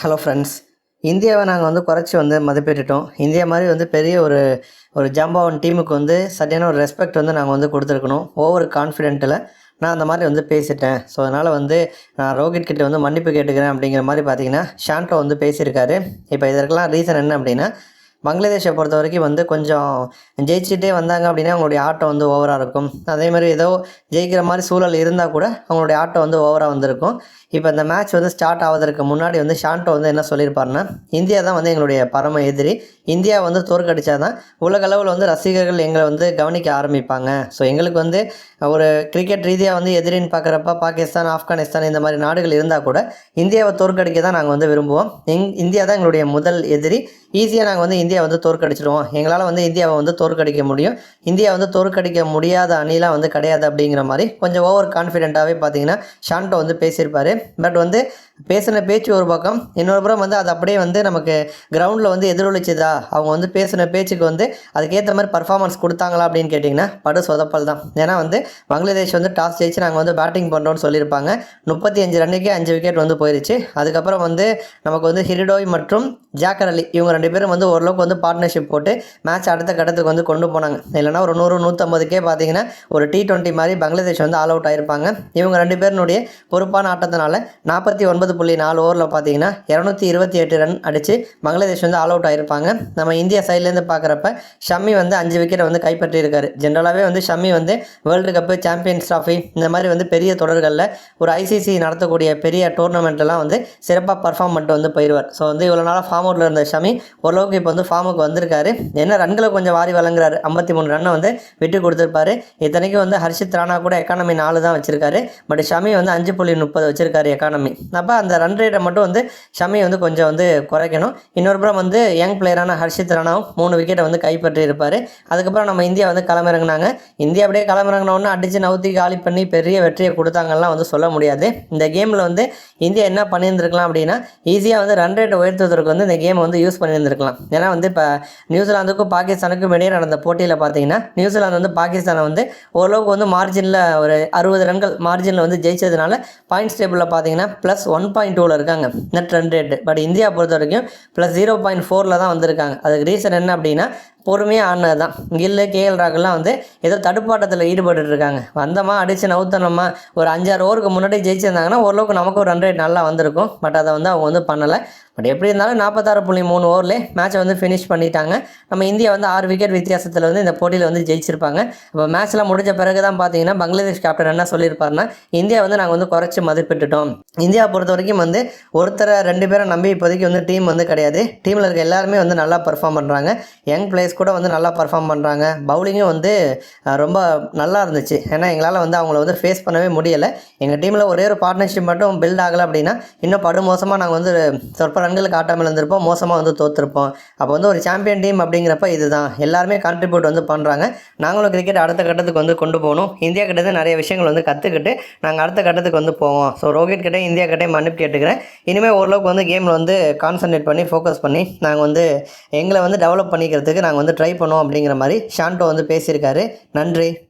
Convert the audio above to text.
Hello friends இந்தியாவை நாங்கள் வந்து குறைச்சி வந்து மதிப்பிட்டுட்டோம். இந்தியா மாதிரி வந்து பெரிய ஒரு ஒரு ஜாம்பவன் டீமுக்கு வந்து சரியான ஒரு ரெஸ்பெக்ட் வந்து நாங்கள் வந்து கொடுத்துருக்கணும். ஓவர் கான்ஃபிடென்ட்டில் நான் அந்த மாதிரி வந்து பேசிட்டேன். ஸோ அதனால் வந்து நான் ரோஹித் கிட்டே வந்து மன்னிப்பு கேட்டுக்கிறேன் அப்படிங்கிற மாதிரி பார்த்தீங்கன்னா ஷாண்டோ வந்து பேசியிருக்காரு. இப்போ இதற்கெல்லாம் ரீசன் என்ன அப்படின்னா பங்களாதேஷை பொறுத்த வரைக்கும் வந்து கொஞ்சம் ஜெயிச்சுட்டே வந்தாங்க அப்படின்னா அவங்களுடைய ஆட்டம் வந்து ஓவராக இருக்கும். அதே மாதிரி ஏதோ ஜெயிக்கிற மாதிரி சூழல் இருந்தால் கூட அவங்களுடைய ஆட்டம் வந்து ஓவராக வந்திருக்கும். இப்போ இந்த மேட்ச் வந்து ஸ்டார்ட் ஆவதற்கு முன்னாடி வந்து ஷாண்டோ வந்து என்ன சொல்லியிருப்பாருன்னா இந்தியா தான் வந்து எங்களுடைய பரம எதிரி. இந்தியா வந்து தோற்கடிச்சா தான் உலக அளவில் வந்து ரசிகர்கள் எங்களை வந்து கவனிக்க ஆரம்பிப்பாங்க. ஸோ எங்களுக்கு வந்து ஒரு கிரிக்கெட் ரீதியாக வந்து எதிரின்னு பார்க்குறப்ப பாகிஸ்தான் ஆப்கானிஸ்தான் இந்த மாதிரி நாடுகள் இருந்தால் கூட இந்தியாவை தோற்கடிக்க தான் நாங்கள் வந்து விரும்புவோம். இந்தியா தான் எங்களுடைய முதல் எதிரி. ஈஸியாக நாங்கள் வந்து இந்தியா வந்து தோற்கடிச்சிடுவோம். எங்களால் வந்து இந்தியாவை வந்து தோற்கடிக்க முடியும். இந்தியா வந்து தோற்கடிக்க முடியாத அணிலாம் வந்து கிடையாது அப்படிங்கிற மாதிரி கொஞ்சம் ஓவர் கான்ஃபிடென்ட்டாகவே பார்த்தீங்கன்னா ஷாண்டோ வந்து பேசியிருப்பார். பட் வந்து பேசின பேச்சு ஒரு பக்கம். இன்னொரு புறம் வந்து அது அப்படியே வந்து நமக்கு கிரவுண்டில் வந்து எதிரொலிச்சுதா? அவங்க வந்து பேசின பேச்சுக்கு வந்து அதுக்கேற்ற மாதிரி பர்ஃபார்மன்ஸ் கொடுத்தாங்களா அப்படின்னு கேட்டிங்கன்னா படு சொதப்பல் தான். ஏன்னா வந்து பங்களாதேஷ் வந்து டாஸ் ஜெயிச்சு நாங்கள் வந்து பேட்டிங் பண்ணுறோம்னு சொல்லியிருப்பாங்க. முப்பத்தி அஞ்சு ரன்னுக்கே அஞ்சு விக்கெட் வந்து போயிருச்சு. அதுக்கப்புறம் வந்து நமக்கு வந்து ஹிரிடோய் மற்றும் ஜாக்கர் அலி இவங்க ரெண்டு பேரும் வந்து ஓரளவுக்கு வந்து பார்ட்னர்ஷிப் போட்டு மேட்ச் அடுத்த கட்டத்துக்கு வந்து கொண்டு போனாங்க. இல்லைனா ஒரு நூறு நூற்றம்பதுக்கே பார்த்தீங்கன்னா ஒரு டி டுவெண்ட்டி மாதிரி பங்களாதேஷ் வந்து ஆல் அவுட் ஆயிருப்பாங்க. இவங்க ரெண்டு பேருனுடைய பொறுப்பான ஆட்டத்தினால நாற்பத்தி ஒன்பது புள்ளி நாலு ஓவரில் பார்த்தீங்கன்னா இரநூத்தி இருபத்தி எட்டு ரன் அடித்து பங்களாதேஷ் வந்து ஆல் அவுட் ஆயிருப்பாங்க. நம்ம இந்தியா சைட்லேருந்து பார்க்குறப்ப ஷம்மி வந்து அஞ்சு விக்கெட்டை வந்து கைப்பற்றியிருக்காரு. ஜென்ரலாகவே வந்து ஷம்மி வந்து வேர்ல்டு கப்பு சாம்பியன்ஸ் ட்ராஃபி இந்த மாதிரி வந்து பெரிய தொடர்களில் ஒரு ஐசிசி நடத்தக்கூடிய பெரிய டோர்னமெண்ட்லாம் வந்து சிறப்பாக பர்ஃபார்ம் பண்ணிட்டு வந்து போயிடுவார் ஸோ வந்து இவ்வளோ நாளாக ஃபார்ம் அவுட்டில் இருந்த ஷமி ஓரளவுக்கு இப்போ வந்து ஃபார்முக்கு வந்திருக்காரு. என்ன ரன்களை கொஞ்சம் வாரி வழங்குறாரு. ஐம்பத்தி மூணு ரன்னை வந்து விட்டு கொடுத்துருப்பாரு. இத்தனைக்கும் வந்து ஹர்ஷித் ராணா கூட எக்கானமி நாலு தான் வச்சிருக்காரு. பட் ஷமி வந்து அஞ்சு புள்ளி முப்பது வச்சிருக்காரு எக்கானமி அப்போ அந்த ரன் ரேட்டை மட்டும் வந்து ஷமி வந்து கொஞ்சம் வந்து குறைக்கணும். இன்னொரு புறம் வந்து யங் பிளேயரான ஹர்ஷித் ராணாவும் மூணு விக்கெட்டை வந்து கைப்பற்றி இருப்பார். அதுக்கப்புறம் நம்ம இந்தியா வந்து களமிறங்கினாங்க. இந்தியா அப்படியே களமிறங்கினோன்னு அடித்து நவுத்தி காலி பண்ணி பெரிய வெற்றியை கொடுத்தாங்கலாம் வந்து சொல்ல முடியாது. இந்த கேமில் வந்து இந்தியா என்ன பண்ணியிருந்திருக்கலாம் அப்படின்னா ஈஸியாக வந்து ரன் ரேட்டை உயர்த்துவதற்கு வந்து இந்த கேமை வந்து யூஸ் பண்ணியிருந்திருக்கலாம். ஏன்னா வந்து இப்போ நியூசிலாந்துக்கும் பாகிஸ்தானுக்கும் இடையே நடந்த போட்டியில் பார்த்தீங்கன்னா நியூசிலாந்து வந்து பாகிஸ்தானை வந்து ஓரளவுக்கு வந்து மார்ஜினில் ஒரு அறுபது ரன்கள் மார்ஜினில் வந்து ஜெயிச்சதுனால பாயிண்ட்ஸ் டேபிளில் பார்த்தீங்கன்னா ப்ளஸ் ஒன் பாயிண்ட் டூவில் இருக்காங்க. Net run rate but India பொறுத்த வரைக்கும் ப்ளஸ் ஜீரோ பாயிண்ட் ஃபோரில் தான் வந்திருக்காங்க. அதுக்கு ரீசன் என்ன அப்படின்னா பொறுமையாக ஆடினது தான் கில்லு கேஎல் ராகுல்லாம் வந்து ஏதோ தடுப்பாட்டத்தில் ஈடுபட்டு இருக்காங்க வந்தோமா அடித்து நவுத்தனமா ஒரு அஞ்சாறு ஓவருக்கு முன்னாடி ஜெயிச்சிருந்தாங்கன்னா ஓரளவுக்கு நமக்கு ஒரு ரன் ரேட் நல்லா வந்திருக்கும். பட் அதை வந்து அவங்க வந்து பண்ணலை. பட் எப்படி இருந்தாலும் நாற்பத்தாறு புள்ளி மூணு ஓவர்லேயே மேட்சை வந்து ஃபினிஷ் பண்ணிட்டாங்க. நம்ம இந்தியா வந்து ஆறு விக்கெட் வித்தியாசத்தில் வந்து இந்த போட்டியில் வந்து ஜெயிச்சிருப்பாங்க. இப்போ மேட்ச்லாம் முடிஞ்ச பிறகு தான் பார்த்தீங்கன்னா பங்களாதேஷ் கேப்டன் என்ன சொல்லியிருப்பாருன்னா இந்தியா வந்து நாங்கள் வந்து குறைச்சி மதிப்பிட்டுட்டோம். இந்தியா பொறுத்த வரைக்கும் வந்து ஒருத்தரை ரெண்டு பேரை நம்பி இப்போதைக்கு வந்து டீம் வந்து கிடையாது. டீமில் இருக்க எல்லாருமே வந்து நல்லா பர்ஃபார்ம் பண்ணுறாங்க யங் பிளேயர்ஸ் கூட வந்து நல்லா பர்ஃபார்ம் பண்ணுறாங்க பவுலிங்கும் வந்து ரொம்ப நல்லா இருந்துச்சு. ஏன்னா எங்களால் வந்து அவங்கள வந்து ஃபேஸ் பண்ணவே முடியலை. எங்கள் டீமில் ஒரே ஒரு பார்ட்னர்ஷிப் மட்டும் பில்ட் ஆகலை அப்படின்னா இன்னும் படுமோசமாக நாங்கள் வந்து சொற்ப ரன்களுக்கு ஆட்டாமல் இருந்திருப்போம். மோசமாக வந்து தோற்றுருப்போம் அப்போ வந்து ஒரு சாம்பியன் டீம் அப்படிங்கிறப்ப இதுதான். எல்லாருமே கான்ட்ரிபியூட் வந்து பண்ணுறாங்க நாங்களும் கிரிக்கெட் அடுத்த கட்டத்துக்கு வந்து கொண்டு போகணும். இந்தியா கிட்டே நிறைய விஷயங்கள் வந்து கற்றுக்கிட்டு நாங்கள் அடுத்த கட்டத்துக்கு வந்து போவோம். ஸோ ரோஹித் கிட்டே இந்தியா கிட்டே மன்னிப்பு கேட்டுக்கிறேன். இனிமேல் ஓரளவுக்கு வந்து கேமில் வந்து கான்சன்ட்ரேட் பண்ணி ஃபோக்கஸ் பண்ணி நாங்கள் வந்து எங்களை வந்து டெவலப் பண்ணிக்கிறதுக்கு நாங்கள் வந்து வந்து ட்ரை பண்ணுவோம் அப்படிங்கிற மாதிரி ஷாண்டோ வந்து பேசியிருக்காரு. நன்றி.